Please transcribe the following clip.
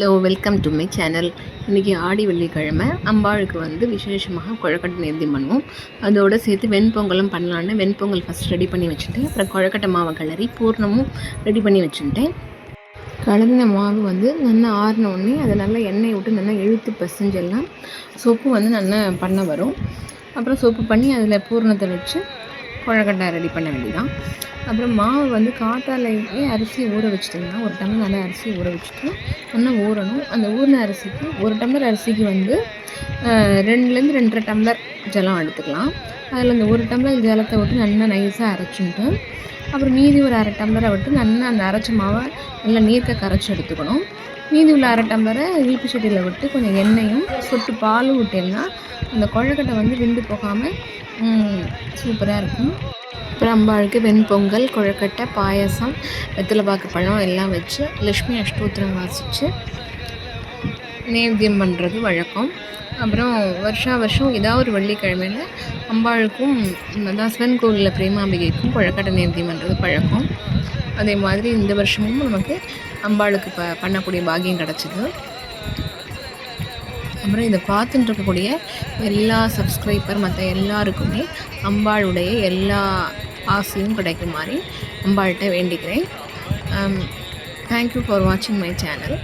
Hello welcome to my channel இன்றைக்கி ஆடி வெள்ளிக்கிழமை. அம்பாளுக்கு வந்து விசேஷமாக குழக்கட்டை நேர்த்தியம் பண்ணுவோம். அதோடு சேர்த்து வெண்பொங்கலும் பண்ணலான்னு வெண்பொங்கல் ஃபஸ்ட் ரெடி பண்ணி வச்சுட்டு அப்புறம் குழக்கட்டை மாவை கிளறி பூர்ணமும் ரெடி பண்ணி வச்சுட்டேன் கலந்த மாவு வந்து நல்லா ஆறின உடனே அதை நல்லா எண்ணெய் விட்டு நல்லா இழுத்து பசஞ்செல்லாம் சோப்பு வந்து நல்லா பண்ண வரும். அப்புறம் சோப்பு பண்ணி அதில் பூர்ணத்தை வச்சு கொழக்கட்டை ரெடி பண்ண வேண்டியதான் அப்புறம் மாவு வந்து காத்தாலையே அரிசி ஊற வச்சுட்டிங்கன்னா ஒரு டம்ளர் நல்லா அரிசி ஊற வச்சுட்டு நல்லா ஊறணும். அந்த ஊறின அரிசிக்கு ஒரு டம்ளர் அரிசிக்கு வந்து ரெண்டுலேருந்து ரெண்டரை டம்ளர் ஜலம் எடுத்துக்கலாம். அதில் அந்த ஒரு டம்ளர் ஜலத்தை விட்டு நல்லா நைஸாக அரைச்சிட்டு அப்புறம் மீதி ஒரு அரை டம்ளரை விட்டு நல்லா அந்த அரைச்ச மாவை நல்லா நீர்க்க கரைச்சி எடுத்துக்கணும். மீதி உள்ள அரை டம்ளரை இழுப்பு சட்டியில் விட்டு கொஞ்சம் எண்ணெயும் சொட்டு பாலும் விட்டேன்னா அந்த கொழுக்கட்டை வந்து விண்டு போகாமல் சூப்பராக இருக்கும். அப்புறம் வெண்பொங்கல் கொழுக்கட்டை பாயசம் வெத்தலைப்பாக்கு பழம் எல்லாம் வச்சு லக்ஷ்மி அஷ்டோத்திரம் வாசித்து நேவியம் பண்ணுறது வழக்கம். அப்புறம் வருஷா வருஷம் ஏதாவது ஒரு வெள்ளிக்கிழமையில் அம்பாளுக்கும் அதான் சிவன் கோவிலில் பிரேமாம்பிகைக்கும் கொழுக்கட்டை நேர்த்தியம்ன்றது பழக்கம். அதே மாதிரி இந்த வருஷமும் நமக்கு அம்பாளுக்கு ப பண்ணக்கூடிய பாக்கியம் கிடச்சிது. அப்புறம் இதை பார்த்துட்டு இருக்கக்கூடிய எல்லா சப்ஸ்கிரைபர் மற்ற எல்லாருக்குமே அம்பாளுடைய எல்லா ஆசையும் கிடைக்கும் மாதிரி அம்பாள்கிட்ட வேண்டிக்கிறேன். தேங்க்யூ ஃபார் வாட்சிங் மை சேனல்